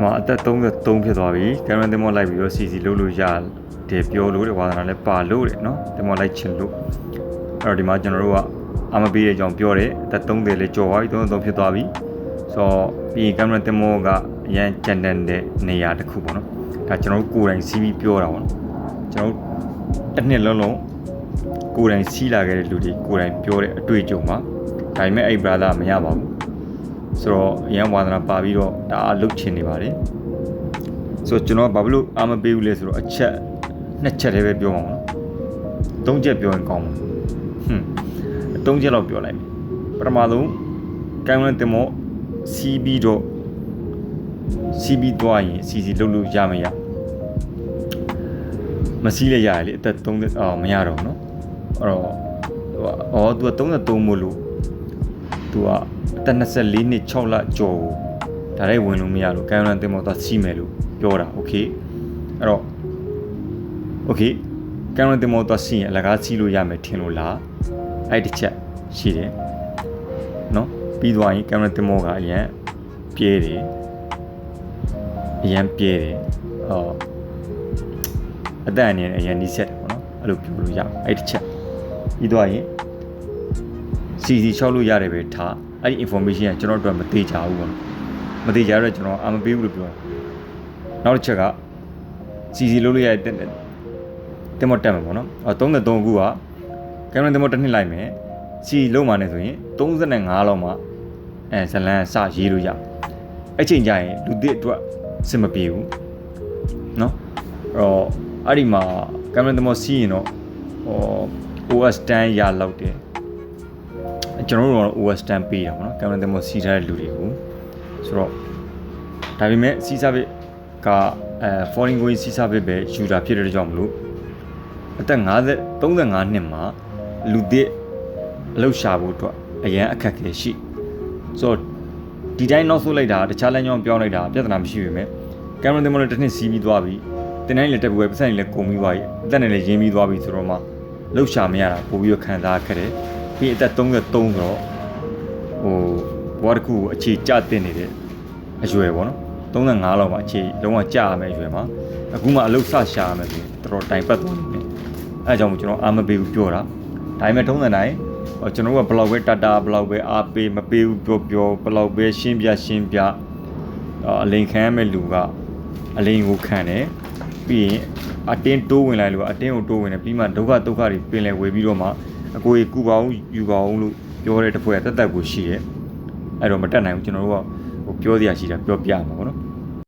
ဟိုအသက်33ဖြစ်သွားပြီကင်မရာတင်မောလိုက်ပြီးတော့ CC လုပ်လို့ရတယ်ပြောလို့တဲ့ဝါသနာလည်းပါလို့တဲ့နော်တင်မောလိုက်ချင်လို့အဲ့တော့ဒီမှာကျွန်တော်တို့ကအမပေးတဲ့အကြောင်းပြောတယ်အသက်30လည်းကျော်သွားပြီ33ဖြစ်သွားပြီဆိုတော့ပြီးရင်ကင်မရာတင်မောကအရန်ကြံတန်တဲ့နေရာတစ်ခုပေါ့နော်ဒါကျွန်တော်တို့ကိုယ်တိုင်စီးပြီးပြောတာပေါ့နော်ကျွန်တော်တို့တစ်နှစ်လုံးလုံးကိုယ်တိုင်စီးလာခဲ့တဲ့လူတွေကိုယ်တိုင်ပြောတဲ့အတွေ့အကြုံပါဒါပေမဲ့အဲ့ brother မရပါဘူး ဆိုတော့အရန်ဝါသနာပါပြီးတော့ဒါအားလုတ်ချင်နေပါတယ်ဆိုတော့ကျွန်တော်ကဘာဖြစ်လို့အားမပေးဘူးလဲဆိုတော့အချက်နှစ်ချက်တည်းပဲပြောမှာပါနော်သုံးချက်ပြောရင်ကောင်းမှာဟွန်းသုံးချက်လောက်ပြောလိုက်မယ်ပထမဆုံးကိုင်းဝန်းတင်မောစီးပြီးတော့စီးပြီးသွားရင်စီစီလုတ်လို့ရမရမစီးလဲရတယ်လေအသက်30အော်မရတော့ဘူးเนาะအဲ့တော့ဟိုအော် तू က33မို့လို့ သူကအသက်24နှစ်6လကျော်ကိုဒါလည်းဝင်လို့မရလို့ကံရန်တင်မောသွားစီးမယ်လို့ပြောတာโอเคအဲ့တော့โอเคကံရန်တင်မောသွားစီးရင်အလကားစီးလို့ရမယ်ထင်လို့လားအဲ့တစ်ချက်ရှိတယ်နော်ပြီးသွားရင်ကံရန်တင်မောကအရင်ပြဲတယ်အရင်ပြဲတယ်ဟောအသက်အနည်းအရင်နီးစက်တယ်ပေါ့နော်အဲ့လိုပြောလို့ရအဲ့တစ်ချက်ပြီးသွားရင် စီစီချောက်လို့ရတယ်ပဲထားအဲ့ဒီ information ကကျွန်တော်တို့မသေးကြဘူးပေါ့နော်မသေးကြတော့ကျွန်တော်အာမပေးဘူးလို့ပြောတာနောက်တစ်ချက်ကစီစီလို့လို့ရတဲ့တင်မတက်မှာပေါ့နော်အော်33ခုကကင်မရာတင်မတစ်နှစ်လိုက်မယ်စီလုံးမှနဲ့ဆိုရင်35လောက်မှအဲဇလန်စရေးလို့ရအဲ့ချိန်ကျရင်လူသစ်အတွက်စင်မပြေဘူးနော်အဲ့တော့အဲ့ဒီမှာကင်မရာတင်မစီးရင်တော့ဟော OS 10ရလောက်တယ် ကျွန်တော်တို့ကတော့ OS 10ပေးတာပေါ့နော်ကင်မရာတင်မစီထားတဲ့လူတွေကိုဆိုတော့ဒါပေမဲ့စီးစားဘစ်ကအဲ foreign going စီးစားဘစ်ပဲယူတာဖြစ်တဲ့ကြောင့်မလို့အသက်50 35နှစ်မှာလူသစ်အလုပ်ရှာဖို့အတွက်အရန်အခက်အခဲရှိဆိုတော့ဒီတိုင်းနောက်ဆုတ်လိုက်တာတခြားလမ်းကြောင်းပြောင်းလိုက်တာပြဿနာမရှိပေမဲ့ကင်မရာတင်မလည်းတစ်နှစ်စီးပြီးသွားပြီတင်တိုင်းလည်းတက်ပြီးဝယ်ပတ်စံလည်းကုန်ပြီးသွားပြီအသက်နဲ့လည်းရင်းပြီးသွားပြီဆိုတော့မှလှုပ်ရှာမရတာပို့ပြီးတော့ခံစားခဲ့တယ် ပြီးအသက်33ဆိုတော့ဟိုဘဝတစ်ခုကိုအခြေကျတင်နေတဲ့အရွယ်ပေါ့နော်35လောက်မှာအခြေလုံးဝကြာရမယ့်အရွယ်မှာအခုမှအလုတ်ဆရှာရမယ်ဆိုရင်တော်တော်တိုင်ပတ်သွားနေတယ်အဲအကြောင့်ကျွန်တော်အာမပေးဘူးပြောတာဒါပေမဲ့ထုံးစံတိုင်းဟိုကျွန်တော်ကဘလောက်ပဲတတာဘလောက်ပဲအားပေးမပေးဘူးပြောပြောဘလောက်ပဲရှင်းပြရှင်းပြအလိန်ခံရမယ့်လူကအလိန်ကိုခံတယ်ပြီးရင်အတင်းတိုးဝင်လိုက်လို့အတင်းကိုတိုးဝင်တယ်ပြီးမှဒုက္ခဒုက္ခတွေပင်လယ်ဝေပြီးတော့မှ အကိုကြီးကူပါအောင်ယူပါအောင်လို့ပြောတဲ့တစ်ဖွဲ့တက်တက်ကိုရှိရဲ့အဲ့တော့မတက်နိုင်ဘူးကျွန်တော်တို့ကဟိုပြောစရာရှိတာပြောပြမှာ